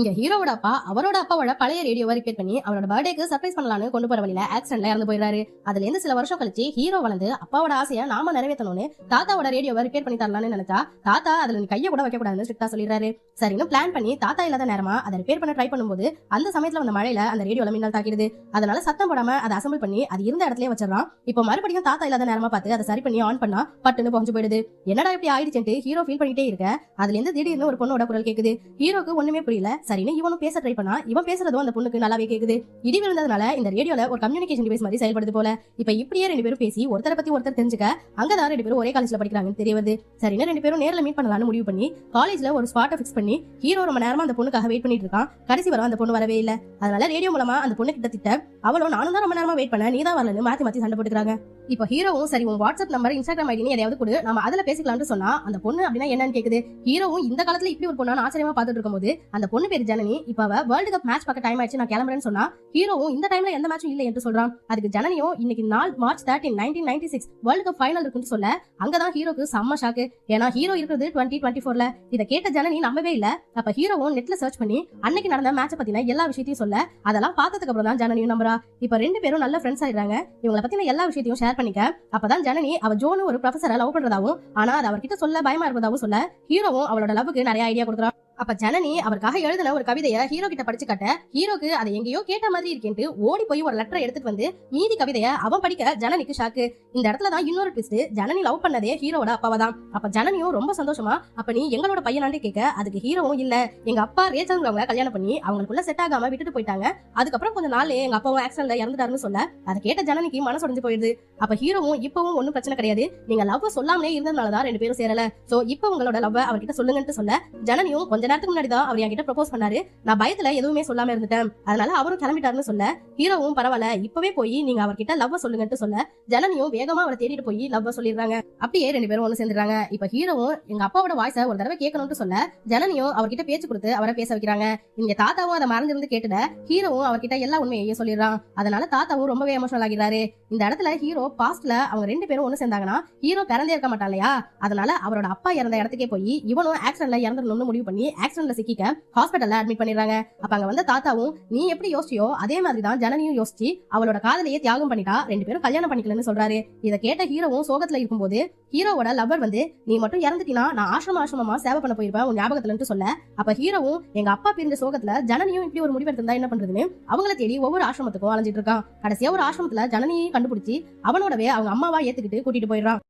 இங்க ஹீரோவோட அப்பா அவரோட அப்பாவோட பழைய ரேடியோவை ரிப்பேர் பண்ணி அவரோட பர்த்டேக்கு சர்ப்ரைஸ் பண்ணலாம்னு கொண்டு போற வழியில ஆக்சிடென்ட்ல இறந்து போயிடுறாரு. அதுல இருந்து சில வருஷம் கழிச்சு ஹீரோ வளர்ந்து அப்பாவோட ஆசையை நாம நிறைவேற்றணும்னு தாத்தாவோட ரேடியோவை ரிப்பேர் பண்ணி தரலாம்னு நினைச்சா தாத்தா அதுல நீ கையை கூட வைக்க கூடாதுன்னு ஸ்ட்ரிக்டா சொல்லிடுறாரு. சரின்னு பிளான் பண்ணி தாத்தா இல்லாத நேரமா அதை ரிப்பேர் பண்ண ட்ரை பண்ணும்போது அந்த சமயத்துல வந்த மழையில அந்த ரேடியோல மின்னல் தாக்கிடுது. அதனால சத்தம் போடாம அதை அசம்பிள் பண்ணி அது இருந்த இடத்துல வச்சிடறான். இப்போ மறுபடியும் தாத்தா இல்லாத நேரமா பார்த்து அதை சரி பண்ணி ஆன் பண்ணா பட்டுன்னு புகஞ்சு போயிடுது. என்னடா இப்படி ஆயிடுச்சுட்டு ஹீரோ ஃபீல் பண்ணிட்டே இருக்க? அதுல இருந்து திடீர்னு ஒரு பொண்ணோட குரல் கேக்குது. ஹீரோக்கு ஒண்ணுமே புரியல. சரின்னு இவனும் பேச ட்ரை பண்ணா. இவன் பேசுறதும் அந்த பொண்ணுக்கு நல்லாவே கேக்குது. இடி விழுந்ததுனால இந்த ரேடியோல ஒரு கம்யூனிகேஷன் டிவைஸ் மாதிரி செயல்படுது போல. இப்ப இப்படியே ரெண்டு பேரும் பேசி ஒருத்தரை பத்தி ஒருத்தர் தெரிஞ்சுக்க அங்கதான் ரெண்டு பேரும் ஒரே காலேஜ்ல படிக்கிறாங்கன்னு தெரிய வருது. சரின்னு ரெண்டு பேரும் நேரில் மீட் பண்ணலாம்னு முடிவு பண்ணி காலேஜ்ல ஒரு ஸ்பாட்டை ஃபிக்ஸ் பண்ணி ஹீரோ ரொம்ப நேரமா அந்த பொண்ணுக்காக வெயிட் பண்ணிட்டு இருக்கான். கடைசி வர அந்த பொண்ணு வரவே இல்ல. அதனால ரேடியோ மூலமா அந்த பொண்ணு கிட்ட திட்ட அவளும் நானும் தான் ரொம்ப நேரமா வெயிட் பண்ண நீ தான் வரலன்னு மாத்தி மாத்தி சண்டை போட்டுக்கிறாங்க. இப்போ ஹீரோவும் சரி உன் வாட்ஸ்அப் நம்பர் இன்ஸ்டாகிராம் ஐடி எதையாவது கொடு. நம்ம அதுல பேசிக்கலாம்னு சொன்னா அந்த பொண்ணு அப்படின்னா என்னன்னு கேக்குது. ஹீரோவும் இந்த காலத்துல இப்படி ஒரு பொண்ணான ஆச்சரியமா பார்த்துட்டு இருக்கும்போது அந்த பொண்ணு பேர் ஜனனி இப்ப அவ வேர்ல்டு கப் மேட்ச் பார்க்க டைம் ஆயிடுச்சு நான் கிளம்புறேன்னு சொன்னா ஹீரோவும் இந்த டைம்ல எந்த மேட்சும் இல்லை என்று சொல்றான். அதுக்கு ஜனனியும் இன்னைக்கு நாள் March thirteen nineteen ninety six world cup final இருக்குன்னு சொல்ல அங்கதான் ஹீரோக்கு செம்ம ஷாக்கு ஏன்னா ஹீரோ இருக்கிறது டுவெண்ட்டி டுவெண்ட்டி ஃபோர்ல இதை கேட்ட ஜனனி நம்பவே இல்ல. அப்ப ஹீரோவும் நெட்ல சர்ச் பண்ணி அன்னைக்கு நடந்த மேட்சை பத்தின எல்லா விஷயத்தையும் சொல்ல அதெல்லாம் பார்த்ததுக்கு அப்புறம் தான் ஜனனியும் நம்புறா. இப்ப ரெண்டு பேரும் நல்ல ஃப்ரெண்ட்ஸ் ஆயிடுறாங்க. இவங்கள பத்தின எல்லா விஷயத்தையும் ஷேர் பண்ணிக்க அப்பதான் ஜனனி அவ ஜோனு ஒரு ப்ரொஃபஸரை லவ் பண்றதாவும் ஆனா அது அவர்கிட்ட சொல்ல பயமா இருப்பதாவும் சொல்ல ஹீரோவும் அவளோட லவ்வுக்கு நிறைய ஐடியா கொடுக்குறான் அப்ப ஜனனி அவருக்காக எழுதின ஒரு கவிதையை ஹீரோ கிட்ட படிச்சு காட்ட ஹீரோக்கு அதை எங்கேயோ கேட்ட மாதிரி இருக்கேன்ட்டு ஓடி போய் ஒரு லெட்டரை எடுத்துட்டு வந்து மீதி கவிதையை அவன் படிக்க ஜனனிக்கு ஷாக்கு இந்த இடத்துல தான் இன்னொரு ட்விஸ்ட் ஜனனி லவ் பண்ணதே ஹீரோவோட அப்பாவை தான் அப்ப ஜனனியும் ரொம்ப சந்தோஷமா அப்ப நீ எங்களோட பையனாண்டே கேட்க அதுக்கு ஹீரோவும் இல்ல. எங்க அப்பா ரேச்சங்கிறவங்க கல்யாணம் பண்ணி அவங்களுக்குள்ள செட் ஆகாம விட்டுட்டு போயிட்டாங்க. அதுக்கப்புறம் கொஞ்ச நாள் எங்க அப்பாவும் ஆக்சிடென்ட்ல இறந்துட்டாருன்னு சொல்ல அதை கேட்ட ஜனனிக்கு மனசுடைஞ்சு போயிடுது. அப்ப ஹீரோவும் இப்பவும் ஒன்னும் பிரச்சனை கிடையாது. நீங்க லவ் சொல்லாமலே இருந்ததுனால தான் ரெண்டு பேரும் சேரல. சோ இப்போ உங்களோட லவ் அவர்கிட்ட சொல்லுங்கன்னு சொல்ல ஜனனியும் கொஞ்ச நேரத்துக்கு முன்னாடி தான் அவர் என்கிட்ட ப்ரொபோஸ் பண்ணாரு. நான் பயத்துல எதுவுமே சொல்லாம இருந்துட்டேன். அதனால அவரும் கிளம்பிட்டாருன்னு சொல்ல ஹீரோவும் பரவாயில்ல இப்பவே போய் நீங்க அவர்கிட்ட லவ் சொல்லுங்கன்னு சொல்ல ஜனனியும் வேகமா அவரை தேடிட்டு போய் லவ் சொல்லிடுறாங்க. அப்படியே ரெண்டு பேரும் ஒண்ணு சேர்ந்துறாங்க இப்ப ஹீரோவும் எங்க அப்பாவோட வாய்ஸ ஒரு தடவை கேட்கணும்னு சொல்ல ஜனனியும் அவர்கிட்ட பேச்சு கொடுத்து அவரை பேச வைக்கிறாங்க. இங்க தாத்தாவும் அதை மறந்திருந்து கேட்டுட ஹீரோவும் அவர்கிட்ட எல்லா உண்மையையும் சொல்லிடுறான். அதனால தாத்தாவும் ரொம்பவே எமோஷனல் ஆகிறாரு இந்த இடத்துல ஹீரோ பாஸ்ட்ல அவங்க ரெண்டு பேரும் ஒண்ணு சேர்ந்தாங்கன்னா ஹீரோ பிறந்தே இருக்க மாட்டான் இல்லையா? அதனால அவரோட அப்பா இறந்த இடத்துக்கே போய் இவனும் ஆக்சிடென்ட்ல இறந்துடணும்னு முடிவு பண்ணி ஆக்சிடென்ட்ல சிக்கிக்க ஹாஸ்பிட்டல்ல அட்மிட் பண்ணிடுறாங்க. அப்ப அங்க வந்த தாத்தாவும் நீ எப்படி யோசிச்சியோ அதே மாதிரி தான் ஜனனியும் யோசிச்சு அவளோட காதலையே தியாகம் பண்ணிட்டா ரெண்டு பேரும் கல்யாணம் பண்ணிக்கலன்னு சொல்றாரு. இதை கேட்ட ஹீரோவும் சோகத்துல இருக்கும்போது ஹீரோவோட லவ்வர் வந்து நீ மட்டும் இறந்துட்டினா நான் ஆசிரம ஆசிரமமா சேவை பண்ண போயிருப்பேன் உன் ஞாபகத்துலன்னு சொல்ல. அப்ப ஹீரோவும் எங்க அப்பா பிரிஞ்ச சோகத்துல ஜனனியும் இப்படி ஒரு முடிவு எடுத்திருந்தா என்ன பண்றதுன்னு அவங்கள தேடி ஒவ்வொரு ஆசிரமத்துக்கும் அலைஞ்சிட்டு இருக்கான். கடைசியா ஒரு ஆசிரமத்துல ஜனனியை கண்டுபிடிச்சி அவனோடவே அவங்க அம்மாவா ஏத்துக்கிட்டு கூட்டிட்டு போயிடுறான்.